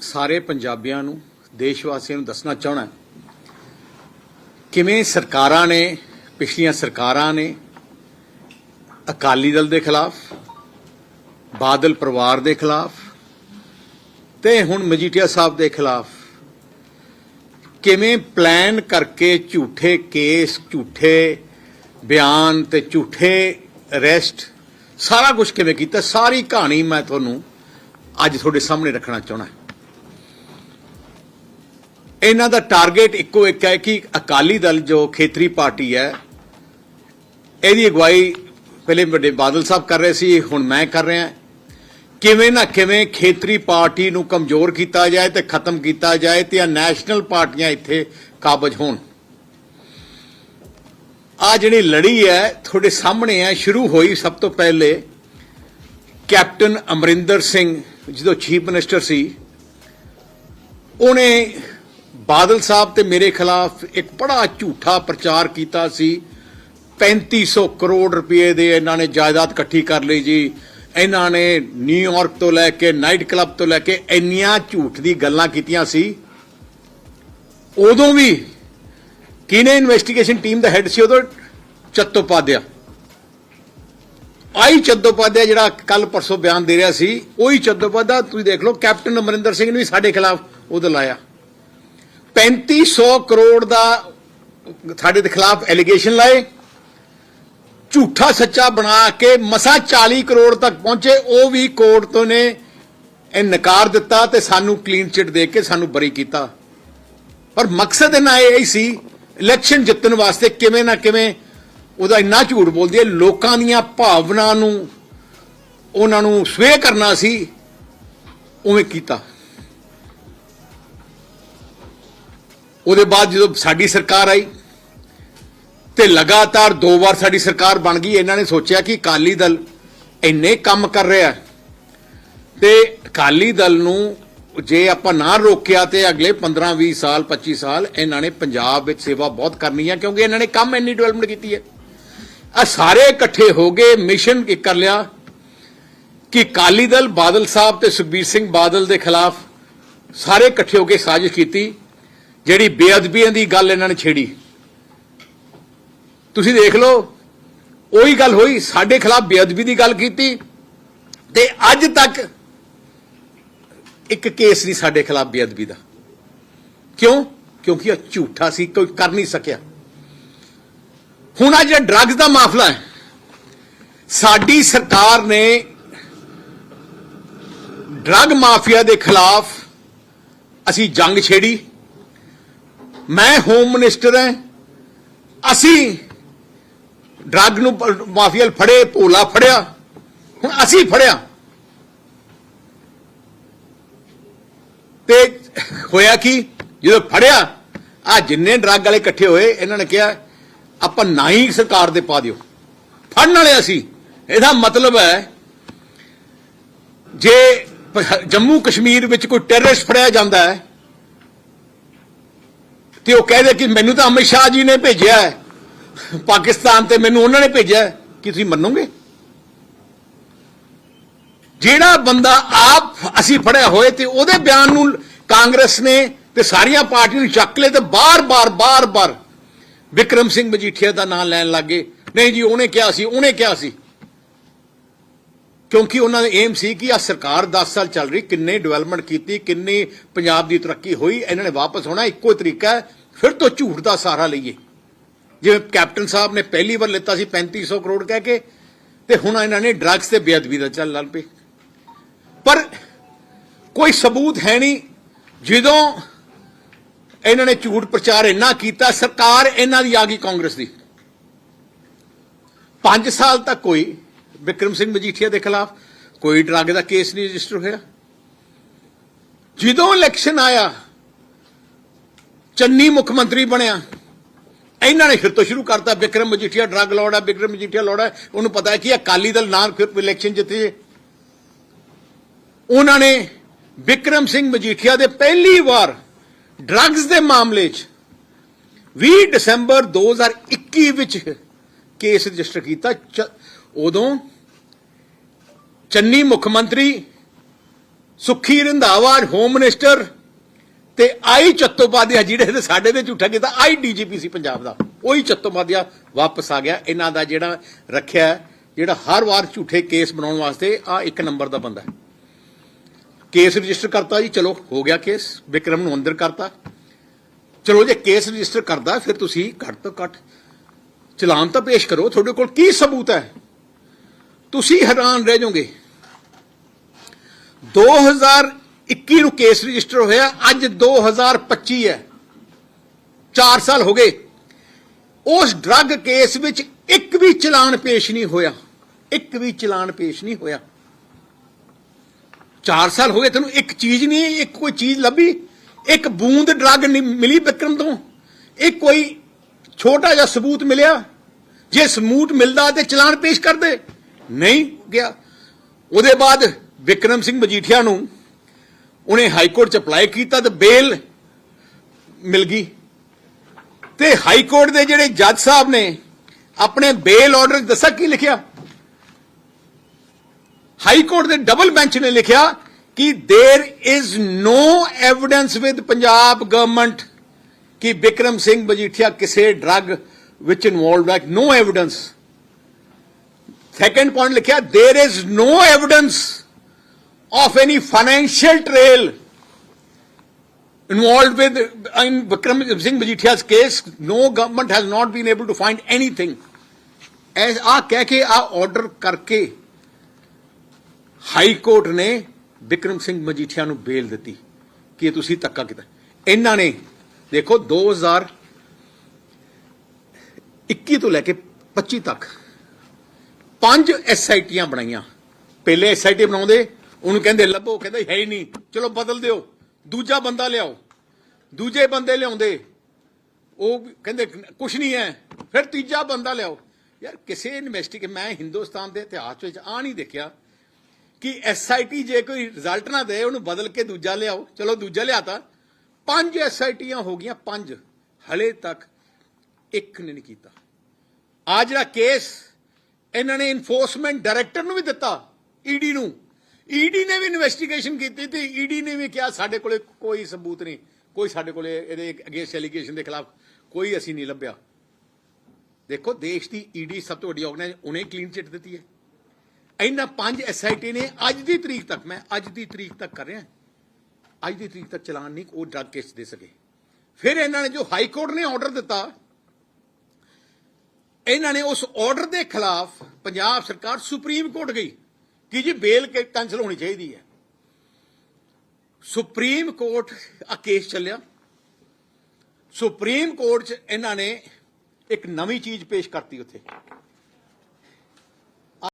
ਸਾਰੇ ਪੰਜਾਬੀਆਂ ਨੂੰ ਦੇਸ਼ ਵਾਸੀਆਂ ਨੂੰ ਦੱਸਣਾ ਚਾਹਣਾ ਕਿਵੇਂ ਸਰਕਾਰਾਂ ਨੇ, ਪਿਛਲੀਆਂ ਸਰਕਾਰਾਂ ਨੇ ਅਕਾਲੀ ਦਲ ਦੇ ਖਿਲਾਫ, ਬਾਦਲ ਪਰਿਵਾਰ ਦੇ ਖਿਲਾਫ ਤੇ ਹੁਣ ਮਜੀਠੀਆ ਸਾਹਿਬ ਦੇ ਖਿਲਾਫ ਕਿਵੇਂ ਪਲਾਨ ਕਰਕੇ ਝੂਠੇ ਕੇਸ, ਝੂਠੇ ਬਿਆਨ ਤੇ ਝੂਠੇ ਅਰੈਸਟ ਸਾਰਾ ਕੁਝ ਕਿਵੇਂ ਕੀਤਾ? ਸਾਰੀ ਕਹਾਣੀ ਮੈਂ ਤੁਹਾਨੂੰ ਅੱਜ ਤੁਹਾਡੇ ਸਾਹਮਣੇ ਰੱਖਣਾ ਚਾਹਣਾ ਇਹਨਾਂ ਦਾ ਟਾਰਗੇਟ ਇੱਕੋ ਇੱਕ ਹੈ ਕਿ ਅਕਾਲੀ ਦਲ ਜੋ ਖੇਤਰੀ ਪਾਰਟੀ ਹੈ, ਇਹਦੀ ਅਗਵਾਈ ਪਹਿਲੇ ਵੱਡੇ ਬਾਦਲ ਸਾਹਿਬ ਕਰ ਰਹੇ ਸੀ, ਹੁਣ ਮੈਂ ਕਰ ਰਿਹਾ। ਕਿਵੇਂ ਨਾ ਕਿਵੇਂ ਖੇਤਰੀ ਪਾਰਟੀ ਨੂੰ ਕਮਜ਼ੋਰ ਕੀਤਾ ਜਾਏ ਤੇ ਖਤਮ ਕੀਤਾ ਜਾਏ ਤੇ ਆ ਨੈਸ਼ਨਲ ਪਾਰਟੀਆਂ ਇੱਥੇ ਕਾਬਜ ਹੋਣ। ਆ ਜਿਹੜੀ ਲੜੀ ਹੈ, ਤੁਹਾਡੇ ਸਾਹਮਣੇ ਹੈ, ਸ਼ੁਰੂ ਹੋਈ ਸਭ ਤੋਂ ਪਹਿਲੇ ਕੈਪਟਨ ਅਮਰਿੰਦਰ ਸਿੰਘ ਜਦੋਂ ਚੀਫ ਮਿਨਿਸਟਰ ਸੀ, ਉਹਨੇ ਬਾਦਲ ਸਾਹਿਬ ਤੇ ਮੇਰੇ ਖਿਲਾਫ ਇੱਕ ਬੜਾ ਝੂਠਾ ਪ੍ਰਚਾਰ ਕੀਤਾ ਸੀ। 3500 ਕਰੋੜ ਰੁਪਏ ਦੇ ਇਹਨਾਂ ਨੇ ਜਾਇਦਾਦ ਇਕੱਠੀ ਕਰ ਲਈ ਜੀ। ਇਹਨਾਂ ਨੇ ਨਿਊਯਾਰਕ ਤੋਂ ਲੈ ਕੇ ਨਾਈਟ ਕਲੱਬ ਤੋਂ ਲੈ ਕੇ ਇੰਨੀਆਂ ਝੂਠ ਦੀ ਗੱਲਾਂ ਕੀਤੀਆਂ ਸੀ। ਉਦੋਂ ਵੀ ਕਿਹਨੇ ਇਨਵੈਸਟੀਗੇਸ਼ਨ ਟੀਮ ਦਾ ਹੈੱਡ ਸੀ? ਉਦੋਂ ਚੱਤੋਪਾਧਿਆ। ਆਈ ਚੱਤੋਪਾਧਿਆ ਜਿਹੜਾ ਕੱਲ ਪਰਸੋਂ ਬਿਆਨ ਦੇ ਰਿਹਾ ਸੀ, ਉਹੀ ਚੱਤੋਪਾਧਿਆ। ਤੁਸੀਂ ਦੇਖ ਲਓ, ਕੈਪਟਨ ਅਮਰਿੰਦਰ ਸਿੰਘ ਨੇ ਵੀ ਸਾਡੇ ਖਿਲਾਫ ਉਹਦਾ ਲਾਇਆ। 3500 ਕਰੋੜ ਦਾ ਸਾਡੇ ਦੇ ਖਿਲਾਫ ਐਲੀਗੇਸ਼ਨ ਲਾਏ। ਝੂਠਾ ਸੱਚਾ ਬਣਾ ਕੇ ਮਸਾ 40 ਕਰੋੜ ਤੱਕ ਪਹੁੰਚੇ, ਉਹ ਵੀ ਕੋਰਟ ਤੋਂ ਨੇ, ਇਹ ਨਕਾਰ ਦਿੱਤਾ ਤੇ ਸਾਨੂੰ ਕਲੀਨ ਚਿਟ ਦੇ ਕੇ ਸਾਨੂੰ ਬਰੀ ਕੀਤਾ। ਪਰ ਮਕਸਦ ਇਹਨਾਂ ਇਹ ਹੀ ਸੀ ਇਲੈਕਸ਼ਨ ਜਿੱਤਣ ਵਾਸਤੇ ਕਿਵੇਂ ਨਾ ਕਿਵੇਂ ਉਹਦਾ ਇੰਨਾ ਝੂਠ ਬੋਲਦੀ ਹੈ, ਲੋਕਾਂ ਦੀਆਂ ਭਾਵਨਾ ਨੂੰ, ਉਹਨਾਂ ਨੂੰ ਸਵੇ ਕਰਨਾ ਸੀ, ਉਵੇਂ ਕੀਤਾ। ਉਹਦੇ ਬਾਅਦ ਜਦੋਂ ਸਾਡੀ ਸਰਕਾਰ ਆਈ ਤੇ ਲਗਾਤਾਰ ਦੋ ਵਾਰ ਸਾਡੀ ਸਰਕਾਰ ਬਣ ਗਈ, ਇਹਨਾਂ ਨੇ ਸੋਚਿਆ ਕਿ ਅਕਾਲੀ ਦਲ ਇੰਨੇ ਕੰਮ ਕਰ ਰਿਹਾ ਹੈ ਤੇ ਅਕਾਲੀ ਦਲ ਨੂੰ ਜੇ ਆਪਾਂ ਨਾ ਰੋਕਿਆ ਤੇ ਅਗਲੇ 15 20 ਸਾਲ 25 ਸਾਲ ਇਹਨਾਂ ਨੇ ਪੰਜਾਬ ਵਿੱਚ ਸੇਵਾ ਬਹੁਤ ਕਰਨੀ ਹੈ, ਕਿਉਂਕਿ ਇਹਨਾਂ ਨੇ ਕੰਮ ਇੰਨੀ ਡਿਵੈਲਪਮੈਂਟ ਕੀਤੀ ਹੈ। ਆ ਸਾਰੇ ਇਕੱਠੇ ਹੋ ਗਏ ਮਿਸ਼ਨ ਇੱਕ ਕਰ ਲਿਆ ਕਿ ਅਕਾਲੀ ਦਲ ਬਾਦਲ ਸਾਹਿਬ ਤੇ ਸੁਖਬੀਰ ਸਿੰਘ ਬਾਦਲ ਦੇ ਖਿਲਾਫ ਸਾਰੇ ਇਕੱਠੇ ਹੋ ਕੇ ਸਾਜ਼ਿਸ਼ ਕੀਤੀ ਜਿਹੜੀ ਬੇਅਦਬੀਆਂ ਦੀ ਗੱਲ ਇਹਨਾਂ ਨੇ ਛੇੜੀ। ਤੁਸੀਂ ਦੇਖ ਲਓ, ਉਹੀ ਗੱਲ ਹੋਈ, ਸਾਡੇ ਖਿਲਾਫ ਬੇਅਦਬੀ ਦੀ ਗੱਲ ਕੀਤੀ ਤੇ ਅੱਜ ਤੱਕ ਇੱਕ ਕੇਸ ਨਹੀਂ ਸਾਡੇ ਖਿਲਾਫ ਬੇਅਦਬੀ ਦਾ। ਕਿਉਂ? ਕਿਉਂਕਿ ਉਹ ਝੂਠਾ ਸੀ, ਕੋਈ ਕਰ ਨਹੀਂ ਸਕਿਆ। ਹੁਣ ਆ ਜਿਹੜਾ ਡਰੱਗਸ ਦਾ ਮਾਮਲਾ ਹੈ, ਸਾਡੀ ਸਰਕਾਰ ਨੇ ਡਰੱਗ ਮਾਫੀਆ ਦੇ ਖਿਲਾਫ ਅਸੀਂ ਜੰਗ ਛੇੜੀ। ਮੈਂ ਹੋਮ ਮਿਨਿਸਟਰ ਹਾਂ। ਅਸੀਂ ਡਰੱਗ ਨੂੰ ਪ- ਮਾਫੀਆ ਫੜੇ, ਭੋਲਾ ਫੜਿਆ। ਹੁਣ ਅਸੀਂ ਫੜਿਆ। ਤੇ ਹੋਇਆ ਕੀ? ਜਦੋਂ ਫੜਿਆ, ਆ ਜਿੰਨੇ ਡਰੱਗ ਵਾਲੇ ਇਕੱਠੇ ਹੋਏ, ਇਹਨਾਂ ਨੇ ਕਿਹਾ, ਆਪਾਂ ਨਾ ਹੀ ਸਰਕਾਰ ਦੇ ਪਾ ਦਿਓ। ਫੜਨ ਵਾਲੇ ਅਸੀਂ। ਇਹਦਾ ਮਤਲਬ ਹੈ, ਜੇ ਜੰਮੂ ਕਸ਼ਮੀਰ ਵਿੱਚ ਕੋਈ ਟੈਰਰਿਸਟ ਫੜਿਆ ਜਾਂਦਾ ਹੈ ਤੇ ਉਹ ਕਹਦੇ ਕਿ ਮੈਨੂੰ ਤਾਂ ਅਮਿਤ ਸ਼ਾਹ ਜੀ ਨੇ ਭੇਜਿਆ ਹੈ। ਪਾਕਿਸਤਾਨ ਤੇ ਮੈਨੂੰ ਉਹਨਾਂ ਨੇ ਭੇਜਿਆ ਕਿ ਤੁਸੀਂ ਮੰਨੋਗੇ? ਜਿਹੜਾ ਬੰਦਾ ਆਪ ਅਸੀਂ ਫੜਿਆ ਹੋਏ ਤੇ ਉਹਦੇ ਬਿਆਨ ਨੂੰ ਕਾਂਗਰਸ ਨੇ ਤੇ ਸਾਰੀਆਂ ਪਾਰਟੀਆਂ ਨੂੰ ਚੱਕ ਲਏ ਤੇ ਬਾਰ-ਬਾਰ ਬਾਰ-ਬਾਰ ਵਿਕਰਮ ਸਿੰਘ ਮਜੀਠੀਆ ਦਾ ਨਾਮ ਲੈਣ ਲੱਗੇ ਨਹੀਂ ਜੀ, ਉਹਨੇ ਕਿਹਾ ਸੀ, ਉਹਨੇ ਕਿਹਾ ਸੀ। ਕਿਉਂਕਿ ਉਹਨਾਂ ਦਾ ਏਮ ਸੀ ਕਿ ਆ ਸਰਕਾਰ 10 ਸਾਲ ਚੱਲ ਰਹੀ, ਕਿੰਨੇ ਡਿਵੈਲਪਮੈਂਟ ਕੀਤੀ, ਕਿੰਨੀ ਪੰਜਾਬ ਦੀ ਤਰੱਕੀ ਹੋਈ, ਇਹਨਾਂ ਨੇ ਵਾਪਸ ਹੋਣਾ ਇੱਕੋ ਹੀ ਤਰੀਕਾ ਹੈ, ਫਿਰ ਤੋਂ ਝੂਠ ਦਾ ਸਹਾਰਾ ਲਈਏ। ਜਿਵੇਂ ਕੈਪਟਨ ਸਾਹਿਬ ਨੇ ਪਹਿਲੀ ਵਾਰ ਲਿੱਤਾ ਸੀ 3500 ਕਰੋੜ ਕਹਿ ਕੇ, ਤੇ ਹੁਣ ਇਹਨਾਂ ਨੇ ਡਰੱਗਸ ਤੇ ਬੇਅਦਬੀ ਦਾ ਚੱਲ ਲੱਗ ਪਏ। ਪਰ ਕੋਈ ਸਬੂਤ ਹੈ ਨਹੀਂ, ਜਦੋਂ ਇਹਨਾਂ ਨੇ ਝੂਠ ਪ੍ਰਚਾਰ ਇੰਨਾ ਕੀਤਾ, ਸਰਕਾਰ ਇਹਨਾਂ ਦੀ ਆ ਗਈ ਕਾਂਗਰਸ ਦੀ। 5 ਸਾਲ ਤੱਕ ਕੋਈ ਵਿਕਰਮ ਸਿੰਘ ਮਜੀਠੀਆ ਦੇ ਖਿਲਾਫ ਕੋਈ ਡਰੱਗ ਦਾ ਕੇਸ ਨਹੀਂ ਰਜਿਸਟਰ ਹੋਇਆ। ਜਦੋਂ ਇਲੈਕਸ਼ਨ ਆਇਆ, ਚੰਨੀ ਮੁੱਖ ਮੰਤਰੀ ਬਣਿਆ। ਇਹਨਾਂ ਨੇ ਫਿਰ ਤੋਂ ਸ਼ੁਰੂ ਕਰਤਾ, ਵਿਕਰਮ ਮਜੀਠੀਆ ਡਰੱਗ ਲਾਉਣਾ ਵਿਕਰਮ ਮਜੀਠੀਆ ਲਾਉਣਾ ਉਹਨੂੰ ਪਤਾ ਹੈ ਕਿ ਅਕਾਲੀ ਦਲ ਨਾਲ ਫਿਰ ਇਲੈਕਸ਼ਨ ਜਿੱਤੇ ਉਹਨਾਂ ਨੇ ਵਿਕਰਮ ਸਿੰਘ ਮਜੀਠੀਆ ਦੇ ਪਹਿਲੀ ਵਾਰ ਡਰੱਗਸ ਦੇ ਮਾਮਲੇ 'ਚ 20 ਦਸੰਬਰ 2021 ਵਿੱਚ ਕੇਸ ਰਜਿਸਟਰ ਕੀਤਾ। ਉਦੋਂ ਚੰਨੀ ਮੁੱਖ ਮੰਤਰੀ ਸੁਖੀ ਰੰਧਾਵਾ ਹੋਮ ਮਿਨਿਸਟਰ ਤੇ ਆਈ ਚੱਤੋਪਾਧਿਆ ਜਿਹੜੇ ਨੇ ਸਾਡੇ ਤੇ ਝੂਠਾ ਕੀਤਾ, ਆਈ ਡੀਜੀਪੀ ਸੀ ਪੰਜਾਬ ਦਾ। ਉਹੀ ਚੱਤੋਪਾਧਿਆ ਵਾਪਸ ਆ ਗਿਆ। ਇਹਨਾਂ ਦਾ ਜਿਹੜਾ ਰੱਖਿਆ, ਜਿਹੜਾ ਹਰ ਵਾਰ ਝੂਠੇ ਕੇਸ ਬਣਾਉਣ ਵਾਸਤੇ ਆ ਇੱਕ ਨੰਬਰ ਦਾ ਬੰਦਾ ਹੈ। ਕੇਸ ਰਜਿਸਟਰ ਕਰਤਾ ਜੀ, ਚਲੋ, ਹੋ ਗਿਆ ਕੇਸ। ਵਿਕਰਮ ਨੂੰ ਅੰਦਰ ਕਰਤਾ। ਚਲੋ, ਜੇ ਕੇਸ ਰਜਿਸਟਰ ਕਰਦਾ, ਫਿਰ ਤੁਸੀਂ ਘੱਟ ਤੋਂ ਘੱਟ ਚਲਾਨ ਤਾਂ ਪੇਸ਼ ਕਰੋ। ਤੁਹਾਡੇ ਕੋਲ ਕੀ ਸਬੂਤ ਹੈ? ਤੁਸੀਂ ਹੈਰਾਨ ਰਹਿ ਜਾਓਗੇ। 2021 ਨੂੰ ਕੇਸ ਰਜਿਸਟਰ ਹੋਇਆ, ਅੱਜ 2025 ਹੈ। 4 ਸਾਲ ਹੋ ਗਏ। ਉਸ ਡਰੱਗ ਕੇਸ ਵਿੱਚ ਇੱਕ ਵੀ ਚਲਾਨ ਪੇਸ਼ ਨਹੀਂ ਹੋਇਆ। ਇੱਕ ਵੀ ਚਲਾਨ ਪੇਸ਼ ਨਹੀਂ ਹੋਇਆ। 4 ਸਾਲ ਹੋ ਗਏ ਤੈਨੂੰ ਇੱਕ ਚੀਜ਼ ਨਹੀਂ, ਇੱਕ ਕੋਈ ਚੀਜ਼ ਲੱਭੀ। ਇੱਕ ਬੂੰਦ ਡਰੱਗ ਨਹੀਂ ਮਿਲੀ ਵਿਕਰਮ ਤੋਂ। ਇੱਕ ਕੋਈ ਛੋਟਾ ਜਿਹਾ ਸਬੂਤ ਮਿਲਿਆ। ਜੇ ਸਬੂਤ ਮਿਲਦਾ ਤੇ ਚਲਾਨ ਪੇਸ਼ ਕਰਦੇ। ਨਹੀਂ ਗਿਆ ਉਹਦੇ ਬਾਅਦ ਵਿਕਰਮ ਸਿੰਘ ਮਜੀਠੀਆ ਨੂੰ ਉਹਨੇ ਹਾਈ ਕੋਰਟ ਚ ਅਪਲਾਈ ਕੀਤਾ ਤੇ ਬੇਲ ਮਿਲ ਗਈ ਤੇ ਹਾਈ ਕੋਰਟ ਦੇ ਜਿਹੜੇ ਜੱਜ ਸਾਹਿਬ ਨੇ ਆਪਣੇ ਬੇਲ ਆਰਡਰ ਦੱਸਿਆ ਕੀ ਲਿਖਿਆ ਹਾਈ ਕੋਰਟ ਦੇ ਡਬਲ ਬੈਂਚ ਨੇ ਲਿਖਿਆ ਕਿ there is no evidence with Punjab government ਕਿ ਵਿਕਰਮ ਸਿੰਘ ਮਜੀਠੀਆ ਕਿਸੇ ਡਰੱਗ ਵਿੱਚ ਇਨਵੋਲਵਡ ਹੈ ਨੋ ਐਵੀਡੈਂਸ ਸੈਕੰਡ ਪੁਆਇੰਟ ਲਿਖਿਆ there is no evidence of any financial trail involved with in Vikram Singh Majithia's case, no government has not been able to find anything. S ਆ ਕਹਿ ਕੇ ਆ order ਕਰਕੇ high court ਨੇ ਵਿਕਰਮ ਸਿੰਘ ਮਜੀਠੀਆ ਨੂੰ ਬੇਲ ਦਿੱਤੀ ਕਿ ਇਹ ਤੁਸੀਂ ਧੱਕਾ ਕੀਤਾ ਇਹਨਾਂ ਨੇ ਦੇਖੋ 2021 ਤੋਂ ਲੈ ਕੇ 25 ਤੱਕ ਪੰਜ ਐਸਆਈਟੀਆਂ ਬਣਾਈਆਂ। ਪਹਿਲੇ ਐਸਆਈਟੀ ਬਣਾਉਂਦੇ, ਉਹਨੂੰ ਕਹਿੰਦੇ ਲੱਭੋ, ਕਹਿੰਦਾ ਹੈ ਹੀ ਨਹੀਂ। ਚਲੋ ਬਦਲ ਦਿਓ। ਦੂਜਾ ਬੰਦਾ ਲਿਆਓ। ਦੂਜੇ ਬੰਦੇ ਲਿਆਉਂਦੇ। ਉਹ ਕਹਿੰਦੇ, ਕੁਛ ਨਹੀਂ ਹੈ। ਫਿਰ ਤੀਜਾ ਬੰਦਾ ਲਿਆਓ। ਯਾਰ, ਕਿਸੇ ਇਨਵੈਸਟੀਗੇ ਮੈਂ ਹਿੰਦੁਸਤਾਨ ਦੇ ਇਤਿਹਾਸ ਵਿੱਚ ਆ ਨਹੀਂ ਦੇਖਿਆ ਕਿ ਐਸਆਈਟੀ ਜੇ ਕੋਈ ਰਿਜ਼ਲਟ ਨਾ ਦੇ, ਉਹਨੂੰ ਬਦਲ ਕੇ ਦੂਜਾ ਲਿਆਓ। ਚਲੋ, ਦੂਜਾ ਲਿਆਤਾ। ਪੰਜ ਐਸਆਈਟੀਆਂ ਹੋ ਗਈਆਂ, ਪੰਜ। ਹਲੇ ਤੱਕ ਇੱਕ ਨੇ ਨਹੀਂ ਕੀਤਾ। ਆ ਜਿਹੜਾ ਕੇਸ ਇਹਨਾਂ ਨੇ ਇਨਫੋਰਸਮੈਂਟ ਡਾਇਰੈਕਟਰ ਨੂੰ ਵੀ ਦਿੱਤਾ ਈਡੀ ਨੂੰ। ਈਡੀ ਨੇ ਵੀ ਇਨਵੈਸਟੀਗੇਸ਼ਨ ਕੀਤੀ ਤੇ ਈਡੀ ਨੇ ਵੀ ਕਿਹਾ, ਸਾਡੇ ਕੋਲੇ ਕੋਈ ਸਬੂਤ ਨਹੀਂ, ਕੋਈ ਸਾਡੇ ਕੋਲੇ ਇਹਦੇ ਅਗੇਂਸਟ ਐਲੀਗੇਸ਼ਨ ਦੇ ਖਿਲਾਫ ਕੋਈ ਅਸੀਂ ਨਹੀਂ ਲੱਭਿਆ। ਦੇਖੋ, ਦੇਸ਼ ਦੀ ਈਡੀ ਸਭ ਤੋਂ ਵੱਡੀ ਆਰਗੇਨਾਈਜ਼ ਉਹਨੇ ਕਲੀਨ ਚਿੱਟ ਦਿੱਤੀ ਹੈ। ਇਹਨਾਂ ਪੰਜ ਐਸਆਈਟੀ ਨੇ ਅੱਜ ਦੀ ਤਰੀਕ ਤੱਕ, ਮੈਂ ਅੱਜ ਦੀ ਤਰੀਕ ਤੱਕ ਕਰ ਰਿਹਾ, ਅੱਜ ਦੀ ਤਰੀਕ ਤੱਕ ਚਲਾਨ ਨਹੀਂ, ਉਹ ਡਰਗ ਕੇਸ ਦੇ ਸਕੇ। ਫਿਰ ਇਹਨਾਂ ਨੇ ਜੋ ਹਾਈ ਕੋਰਟ ਨੇ ਆਰਡਰ ਦਿੱਤਾ ਇਹਨਾਂ ਨੇ ਉਸ ਆਰਡਰ ਦੇ ਖਿਲਾਫ ਪੰਜਾਬ ਸਰਕਾਰ ਸੁਪਰੀਮ ਕੋਰਟ ਗਈ ਕਿ ਜੀ ਬੇਲ ਕੈਂਸਲ ਹੋਣੀ ਚਾਹੀਦੀ ਹੈ। ਸੁਪਰੀਮ ਕੋਰਟ ਆ ਕੇਸ ਚੱਲਿਆ। ਸੁਪਰੀਮ ਕੋਰਟ 'ਚ ਇਹਨਾਂ ਨੇ ਇੱਕ ਨਵੀਂ ਚੀਜ਼ ਪੇਸ਼ ਕਰਤੀ ਉੱਥੇ।